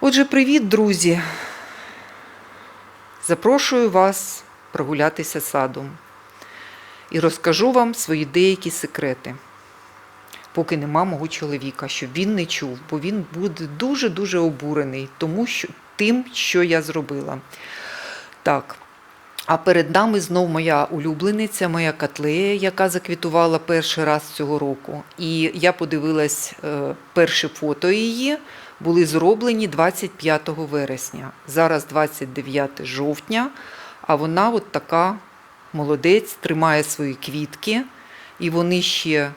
Отже, привіт, друзі! Запрошую вас прогулятися садом і розкажу вам свої деякі секрети, поки нема мого чоловіка, щоб він не чув, бо він буде дуже-дуже обурений тому, що, тим, що я зробила. Так. А перед нами знов моя улюблениця, моя котлея, яка заквітувала перший раз цього року. І я подивилась е, перші фото її, були зроблені 25 вересня. Зараз 29 жовтня, а вона от така молодець, тримає свої квітки, і вони ще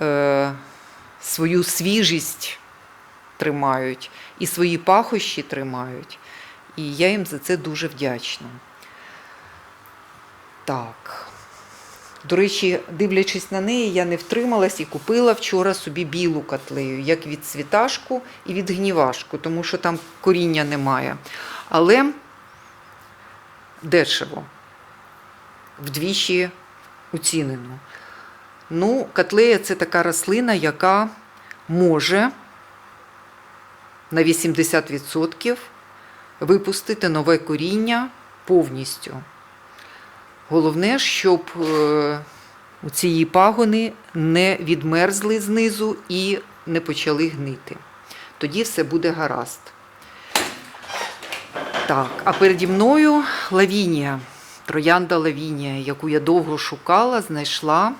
е, свою свіжість тримають, і свої пахощі тримають. І я їм за це дуже вдячна. Так. До речі, дивлячись на неї, я не втрималась і купила вчора собі білу котлею, як від цвіташку і від гнівашку, тому що там коріння немає. Але дешево, вдвічі оцінено. Ну, котлея це така рослина, яка може на 80% випустити нове коріння повністю. Головне, щоб е, ці пагони не відмерзли знизу і не почали гнити. Тоді все буде гаразд. Так, а переді мною лавінія, троянда лавінія, яку я довго шукала, знайшла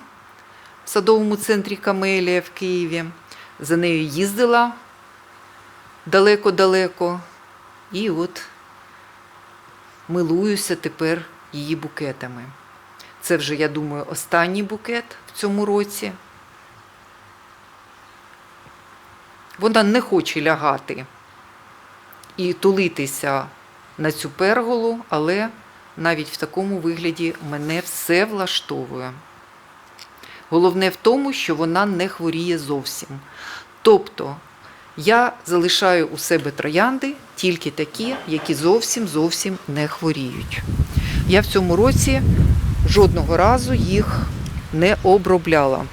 в садовому центрі Камелія в Києві. За нею їздила далеко-далеко. І от милуюся тепер її букетами. Це вже, я думаю, останній букет в цьому році. Вона не хоче лягати і тулитися на цю перголу, але навіть в такому вигляді мене все влаштовує. Головне в тому, що вона не хворіє зовсім. Тобто я залишаю у себе троянди тільки такі, які зовсім зовсім не хворіють. Я в цьому році жодного разу їх не обробляла.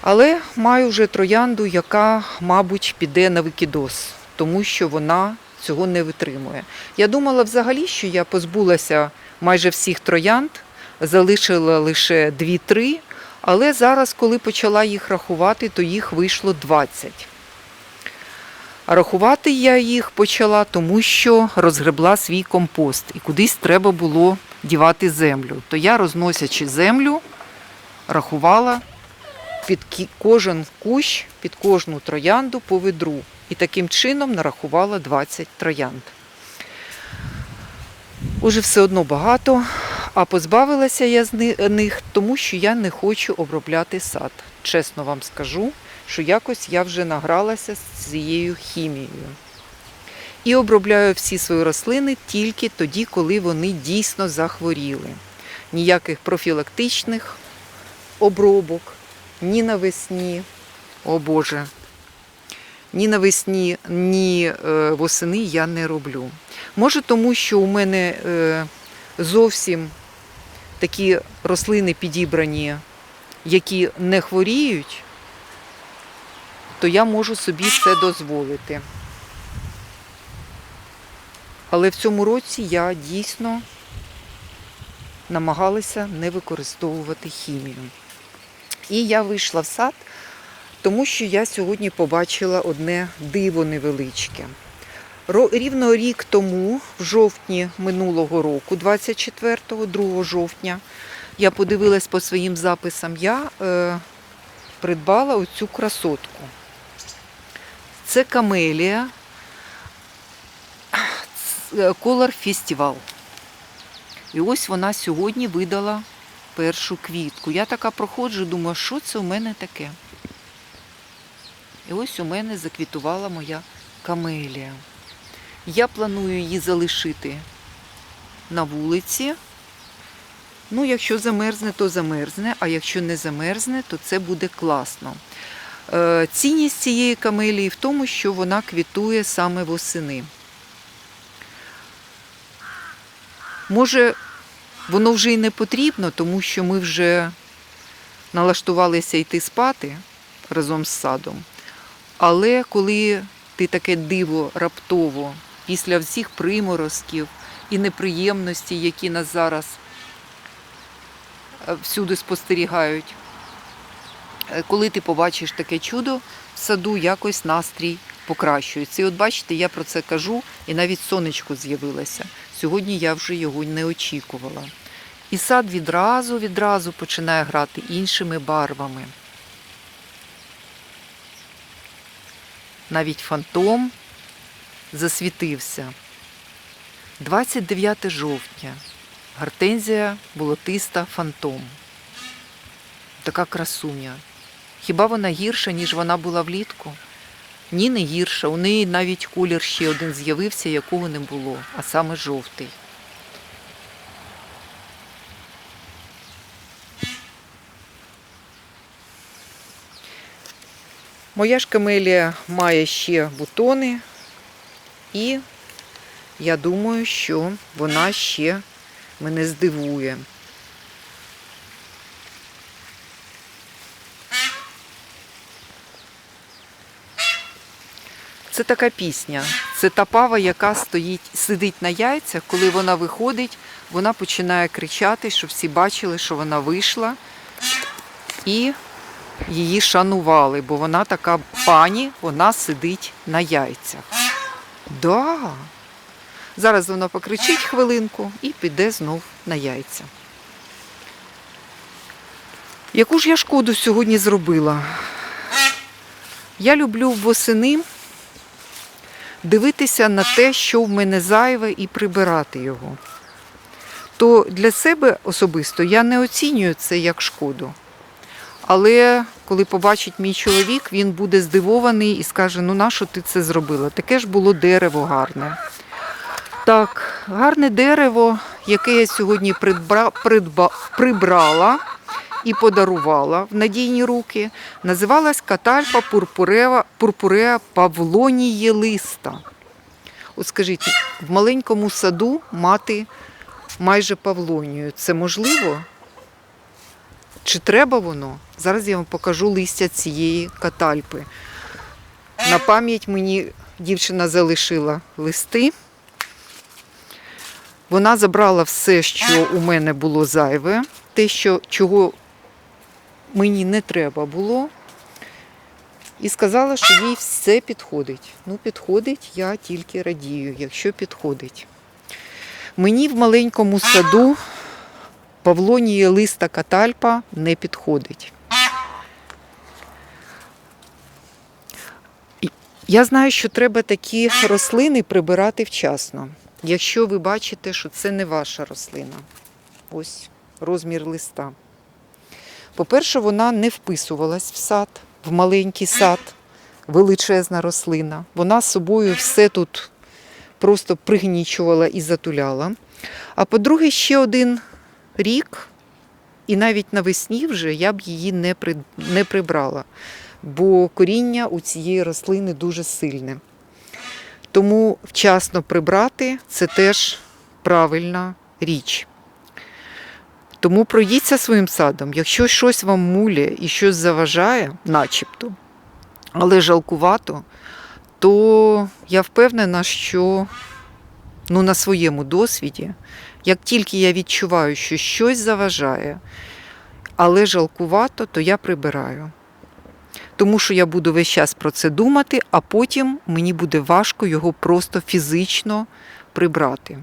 Але маю вже троянду, яка, мабуть, піде на викидос, тому що вона цього не витримує. Я думала взагалі, що я позбулася майже всіх троянд, залишила лише 2-3, але зараз, коли почала їх рахувати, то їх вийшло 20. Рахувати я їх почала, тому що розгребла свій компост і кудись треба було дівати землю. То я, розносячи землю, рахувала під кожен кущ, під кожну троянду по ведру. І таким чином нарахувала 20 троянд. Уже все одно багато, а позбавилася я з них, тому що я не хочу обробляти сад. Чесно вам скажу, що якось я вже награлася з цією хімією. І обробляю всі свої рослини тільки тоді, коли вони дійсно захворіли. Ніяких профілактичних обробок, ні навесні, о Боже, ні навесні, ні е, восени я не роблю. Може, тому що у мене е, зовсім такі рослини підібрані, які не хворіють, то я можу собі це дозволити. Але в цьому році я дійсно намагалася не використовувати хімію. І я вийшла в сад, тому що я сьогодні побачила одне диво невеличке. Рівно рік тому, в жовтні минулого року, 24-го, 2 жовтня, я подивилась по своїм записам, я е, придбала оцю красотку. Це камелія е, Color Festival. І ось вона сьогодні видала першу квітку. Я така проходжу, думаю, що це у мене таке? І ось у мене заквітувала моя камелія. Я планую її залишити на вулиці. Ну, якщо замерзне, то замерзне, а якщо не замерзне, то це буде класно. Е, Цінність цієї камелії в тому, що вона квітує саме восени. Може, воно вже й не потрібно, тому що ми вже налаштувалися йти спати разом з садом. Але коли ти таке диво раптово, після всіх приморозків і неприємностей, які нас зараз е, всюди спостерігають, коли ти побачиш таке чудо в саду, якось настрій покращується. І от бачите, я про це кажу, і навіть сонечко з'явилося. Сьогодні я вже його не очікувала. І сад відразу відразу починає грати іншими барвами. Навіть фантом засвітився. 29 жовтня. Гортензія болотиста фантом. Така красуня. Хіба вона гірша, ніж вона була влітку? Ні, не гірша. У неї навіть колір ще один з'явився, якого не було, а саме жовтий. Моя ж камелія має ще бутони, і я думаю, що вона ще мене здивує. Це така пісня. Це та пава, яка стоїть, сидить на яйцях, коли вона виходить, вона починає кричати, щоб всі бачили, що вона вийшла. І її шанували, бо вона така пані, вона сидить на яйцях. Да. Зараз вона покричить хвилинку і піде знов на яйця. Яку ж я шкоду сьогодні зробила? Я люблю восени дивитися на те, що в мене зайве, і прибирати його. То для себе особисто я не оцінюю це як шкоду. Але коли побачить мій чоловік, він буде здивований і скаже: ну нащо ти це зробила? Таке ж було дерево гарне. Так, гарне дерево, яке я сьогодні придбра, придба, прибрала і подарувала в надійні руки, називалась катальпа пурпурева, пурпуреа павлонієлиста. От скажіть, в маленькому саду мати майже павлонію. Це можливо? Чи треба воно? Зараз я вам покажу листя цієї катальпи. На пам'ять мені дівчина залишила листи. Вона забрала все, що у мене було зайве, те, що, чого мені не треба було, і сказала, що їй все підходить. Ну, підходить, я тільки радію, якщо підходить. Мені в маленькому саду Павлонії листа катальпа не підходить. Я знаю, що треба такі рослини прибирати вчасно. Якщо ви бачите, що це не ваша рослина. Ось розмір листа. По-перше, вона не вписувалась в сад, в маленький сад, величезна рослина. Вона з собою все тут просто пригнічувала і затуляла. А по-друге, ще один рік, і навіть навесні вже я б її не, при, не прибрала, бо коріння у цієї рослини дуже сильне. Тому вчасно прибрати це теж правильна річ. Тому пройдіться своїм садом. Якщо щось вам муляє і щось заважає, начебто, але жалкувато, то я впевнена, що ну, на своєму досвіді, як тільки я відчуваю, що щось заважає, але жалкувато, то я прибираю. Тому що я буду весь час про це думати, а потім мені буде важко його просто фізично прибрати.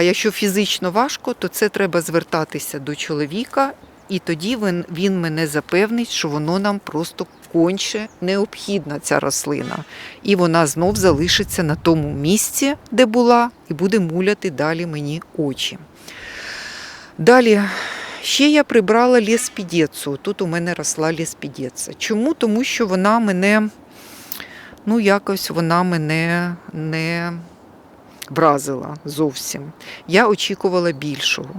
А якщо фізично важко, то це треба звертатися до чоловіка, і тоді він, він мене запевнить, що воно нам просто конче необхідна ця рослина. І вона знов залишиться на тому місці, де була, і буде муляти далі мені очі. Далі. Ще я прибрала леспідецу. Тут у мене росла леспідеця. Чому? Тому що вона мене, ну, якось вона мене не вразила зовсім. Я очікувала більшого.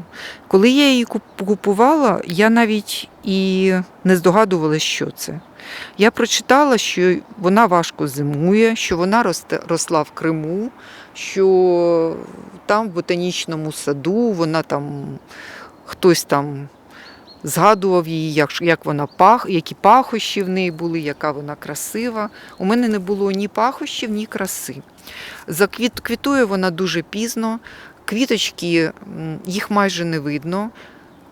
Коли я її купувала, я навіть і не здогадувалася, що це. Я прочитала, що вона важко зимує, що вона росла в Криму, що там в ботанічному саду вона там хтось там згадував її, як, як вона пах, які пахощі в неї були, яка вона красива. У мене не було ні пахощів, ні краси. Заквіт, квітує вона дуже пізно, квіточки їх майже не видно.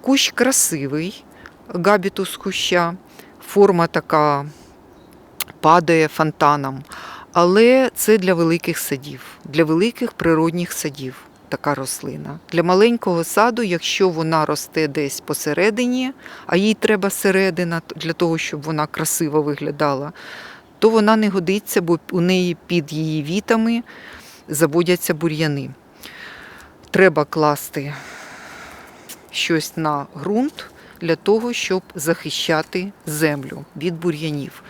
Кущ красивий, габітус куща, форма така падає фонтаном. Але це для великих садів, для великих природних садів така рослина. Для маленького саду, якщо вона росте десь посередині, а їй треба середина для того, щоб вона красиво виглядала, то вона не годиться, бо у неї під її вітами заводяться бур'яни. Треба класти щось на ґрунт для того, щоб захищати землю від бур'янів.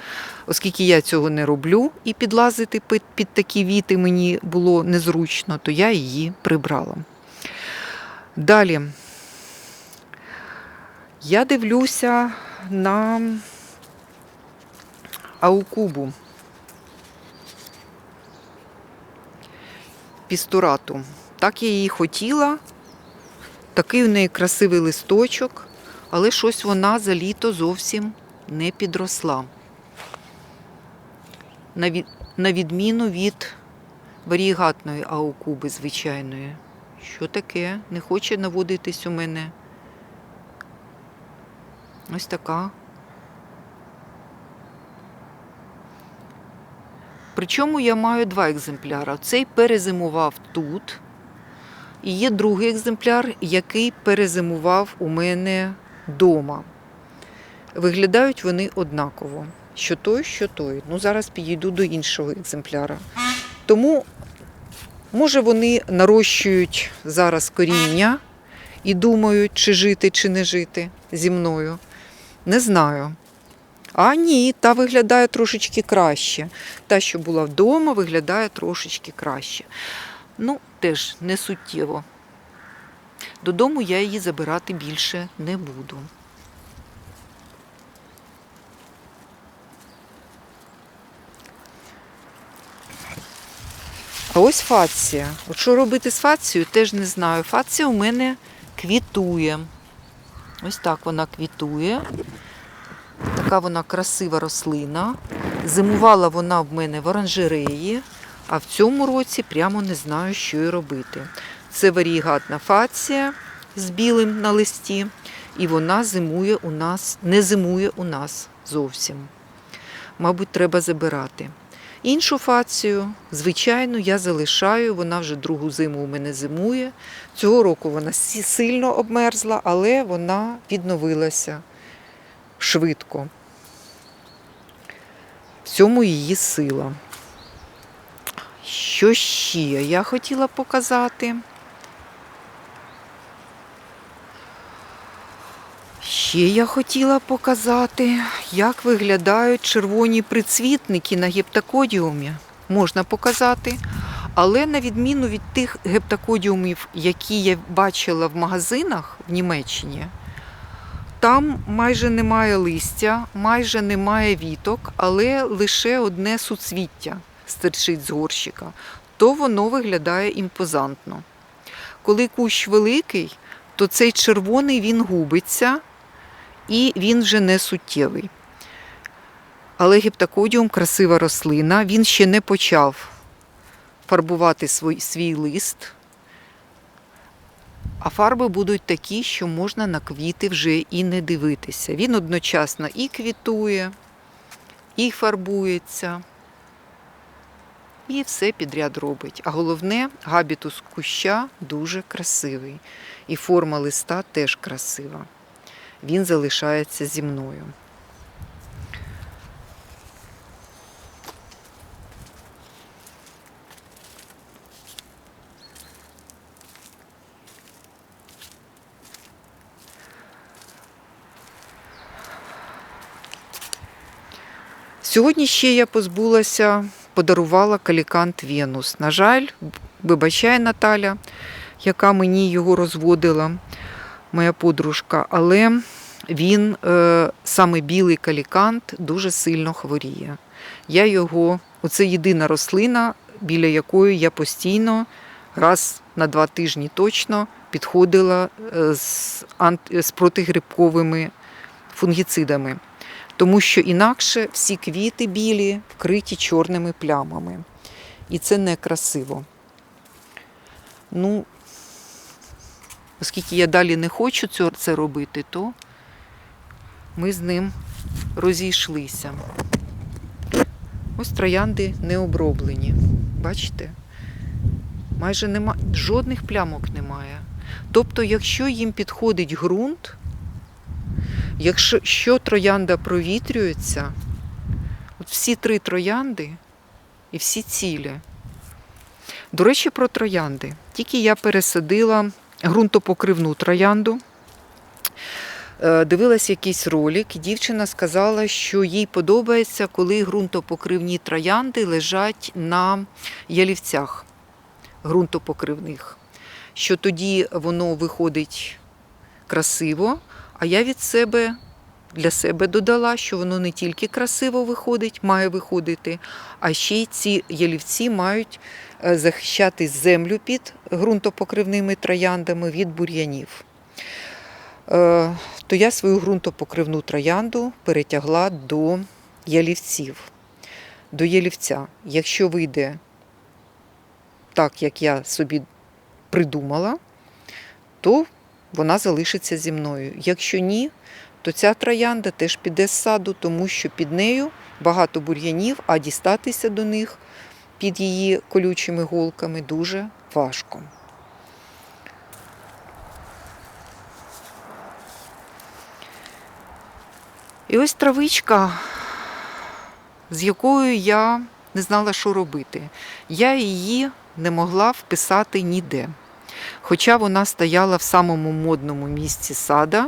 Оскільки я цього не роблю і підлазити під, під такі віти мені було незручно, то я її прибрала. Далі я дивлюся на аукубу пісторату. Так я її хотіла. Такий у неї красивий листочок, але щось вона за літо зовсім не підросла. На, від, на відміну від варігатної аукуби звичайної. Що таке? Не хоче наводитись у мене. Ось така. Причому я маю два екземпляри. Цей перезимував тут. І є другий екземпляр, який перезимував у мене вдома. Виглядають вони однаково. Що той, що той. Ну, зараз підійду до іншого екземпляра. Тому, може, вони нарощують зараз коріння і думають, чи жити, чи не жити зі мною. Не знаю. А ні, та виглядає трошечки краще. Та, що була вдома, виглядає трошечки краще. Ну, теж не суттєво. Додому я її забирати більше не буду. А ось фація. От що робити з фацією, теж не знаю. Фація у мене квітує. Ось так вона квітує. Така вона красива рослина. Зимувала вона в мене в оранжереї, а в цьому році прямо не знаю, що і робити. Це варігатна фація з білим на листі, і вона зимує у нас, не зимує у нас зовсім. Мабуть, треба забирати. Іншу фацію, звичайно, я залишаю, вона вже другу зиму у мене зимує. Цього року вона сильно обмерзла, але вона відновилася швидко. В цьому її сила. Що ще я хотіла показати? Ще я хотіла показати, як виглядають червоні прицвітники на гептакодіумі. Можна показати. Але на відміну від тих гептакодіумів, які я бачила в магазинах в Німеччині, там майже немає листя, майже немає віток, але лише одне суцвіття стирчить з горщика, то воно виглядає імпозантно. Коли кущ великий, то цей червоний він губиться і він вже не суттєвий. Але гептакодіум красива рослина, він ще не почав фарбувати свій, свій лист. А фарби будуть такі, що можна на квіти вже і не дивитися. Він одночасно і квітує, і фарбується, і все підряд робить. А головне, габітус куща дуже красивий. І форма листа теж красива. Він залишається зі мною. Сьогодні ще я позбулася, подарувала калікант Венус. На жаль, вибачай Наталя, яка мені його розводила, моя подружка, але він, е, саме білий калікант, дуже сильно хворіє. Я його, оце єдина рослина, біля якої я постійно, раз на два тижні точно, підходила е, з, ант- з протигрибковими фунгіцидами, тому що інакше всі квіти білі вкриті чорними плямами. І це некрасиво. Ну, оскільки я далі не хочу це робити, то ми з ним розійшлися. Ось троянди не оброблені. Бачите? Майже нема, жодних плямок немає. Тобто, якщо їм підходить ґрунт, якщо що троянда провітрюється, от всі три троянди і всі цілі. До речі, про троянди. Тільки я пересадила ґрунтопокривну троянду. Е, Дивилась якийсь ролик, і дівчина сказала, що їй подобається, коли ґрунтопокривні троянди лежать на ялівцях ґрунтопокривних. Що тоді воно виходить красиво, а я від себе для себе додала, що воно не тільки красиво виходить, має виходити, а ще й ці ялівці мають е, захищати землю під ґрунтопокривними трояндами від бур'янів. Е, То я свою ґрунтопокривну троянду перетягла до ялівців. До ялівця. Якщо вийде так, як я собі придумала, то вона залишиться зі мною. Якщо ні, то ця троянда теж піде з саду, тому що під нею багато бур'янів, а дістатися до них під її колючими голками дуже важко. І ось травичка, з якою я не знала, що робити. Я її не могла вписати ніде. Хоча вона стояла в самому модному місці сада,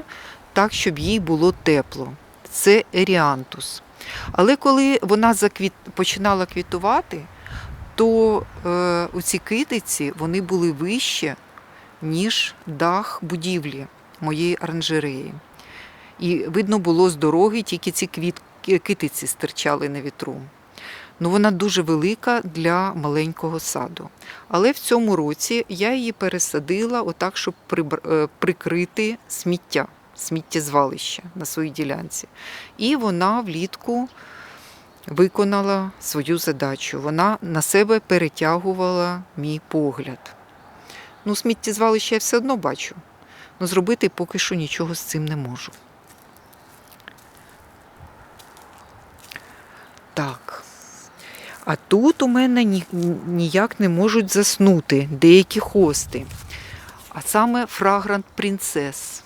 так, щоб їй було тепло. Це еріантус. Але коли вона заквіт... починала квітувати, то е, оці китиці вони були вище, ніж дах будівлі моєї оранжереї. І видно було з дороги, тільки ці квіт... китиці стирчали на вітру. Ну, вона дуже велика для маленького саду. Але в цьому році я її пересадила отак, щоб прибр- е, прикрити сміття, сміттєзвалище на своїй ділянці. І вона влітку виконала свою задачу. Вона на себе перетягувала мій погляд. Ну, сміттєзвалище я все одно бачу. Ну, зробити поки що нічого з цим не можу. Так. А тут у мене ні- ніяк не можуть заснути деякі хости. А саме фрагрант принцес.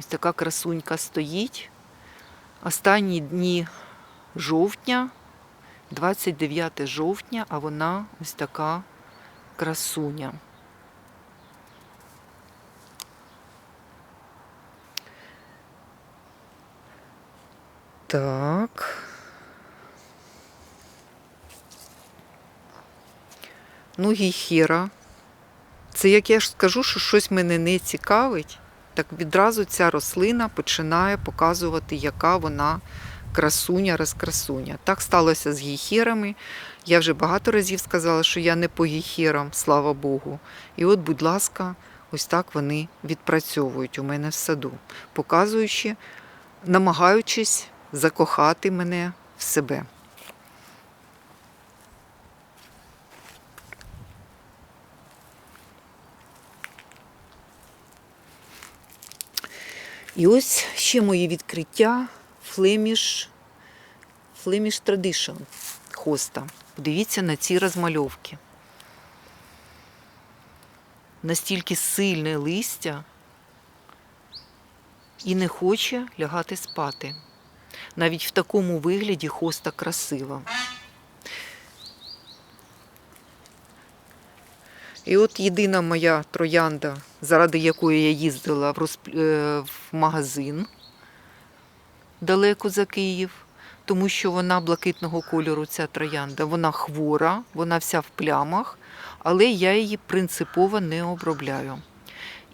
Ось така красунька стоїть. Останні дні жовтня, 29 жовтня, а вона ось така красуня. Так. Ну, гейхера. Це як я ж скажу, що щось мене не цікавить, так відразу ця рослина починає показувати, яка вона красуня, розкрасуня. Так сталося з гейхерами. Я вже багато разів сказала, що я не по гейхерам, слава Богу. І от, будь ласка, ось так вони відпрацьовують у мене в саду, показуючи, намагаючись закохати мене в себе. І ось ще мої відкриття Flemish, Flemish Tradition хоста. Подивіться на ці розмальовки. Настільки сильне листя і не хоче лягати спати. Навіть в такому вигляді хоста красива. І от єдина моя троянда, заради якої я їздила в, розп... е, в магазин далеко за Київ, тому що вона блакитного кольору, ця троянда, вона хвора, вона вся в плямах, але я її принципово не обробляю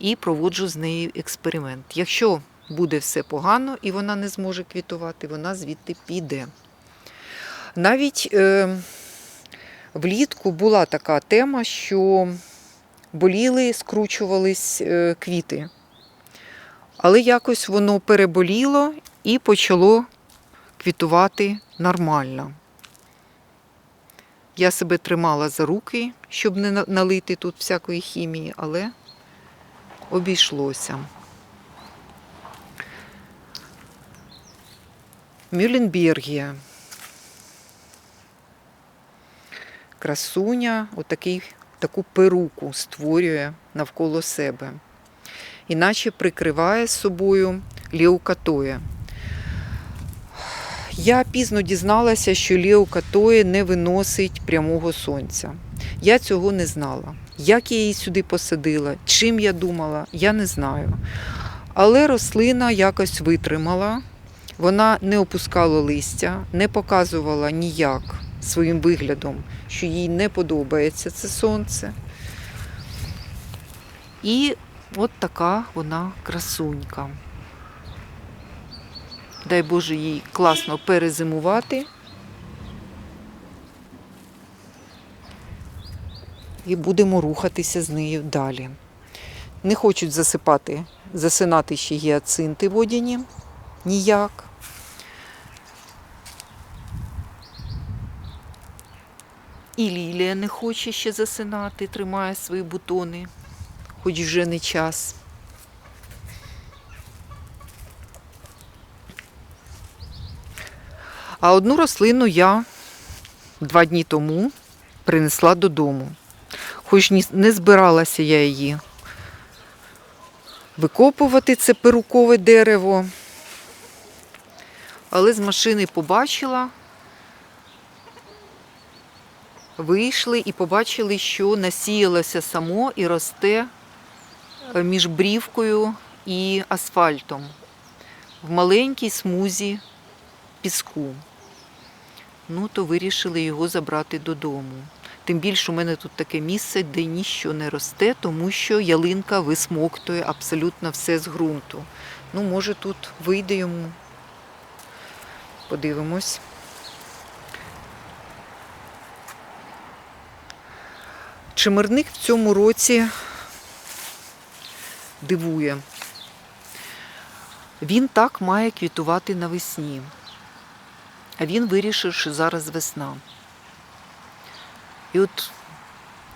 і проводжу з нею експеримент. Якщо буде все погано і вона не зможе квітувати, вона звідти піде. Навіть е, Влітку була така тема, що боліли, скручувались е, квіти. Але якось воно переболіло і почало квітувати нормально. Я себе тримала за руки, щоб не налити тут всякої хімії, але обійшлося. Мюлленбергія. Красуня отакий, таку перуку створює навколо себе. Іначе прикриває собою леокатоя. Я пізно дізналася, що леокатоя не виносить прямого сонця. Я цього не знала. Як я її сюди посадила, чим я думала, я не знаю. Але рослина якось витримала, вона не опускала листя, не показувала ніяк своїм виглядом, що їй не подобається це сонце. І от така вона красунька. Дай Боже їй класно перезимувати. І будемо рухатися з нею далі. Не хочуть засипати, засинати ще гіацинти водяні ніяк. І Лілія не хоче ще засинати, тримає свої бутони, хоч вже не час. А одну рослину я два дні тому принесла додому. Хоч не збиралася я її викопувати це перукове дерево. Але з машини побачила, вийшли і побачили, що насіялося само і росте е, між брівкою і асфальтом в маленькій смузі піску. Ну, то вирішили його забрати додому. Тим більше у мене тут таке місце, де ніщо не росте, тому що ялинка висмоктує абсолютно все з ґрунту. Ну, може, тут вийде йому. Подивимось. Чимирник в цьому році дивує. Він так має квітувати навесні. А він вирішив, що зараз весна. І от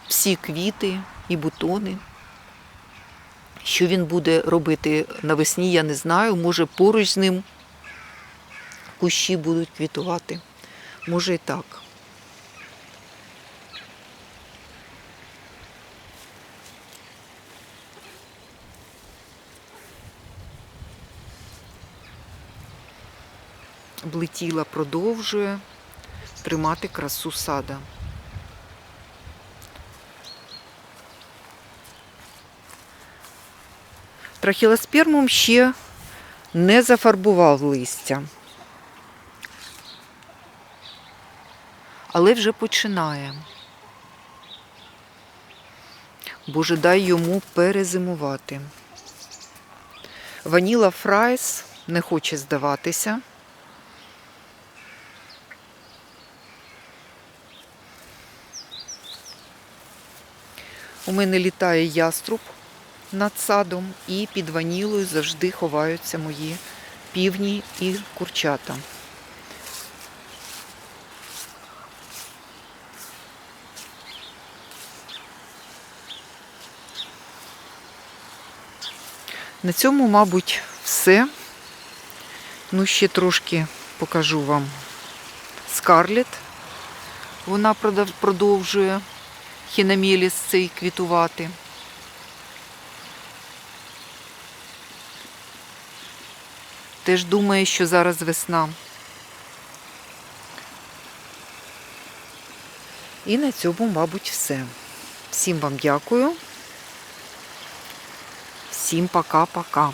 всі квіти і бутони. Що він буде робити навесні, я не знаю. Може, поруч з ним кущі будуть квітувати. Може і так. Облетіла, продовжує тримати красу сада. Трахілоспермум ще не зафарбував листя. Але вже починає. Боже, дай йому перезимувати. Ваніла Фрайс не хоче здаватися. У мене літає яструб над садом, і під ванілою завжди ховаються мої півні і курчата. На цьому, мабуть, все. Ну, ще трошки покажу вам Скарлет. Вона продовжує хінамеліс цей квітувати. Теж думає, що зараз весна. І на цьому, мабуть, все. Всім вам дякую. Всім пока-пока.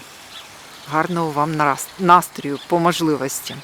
Гарного вам настрою по можливості.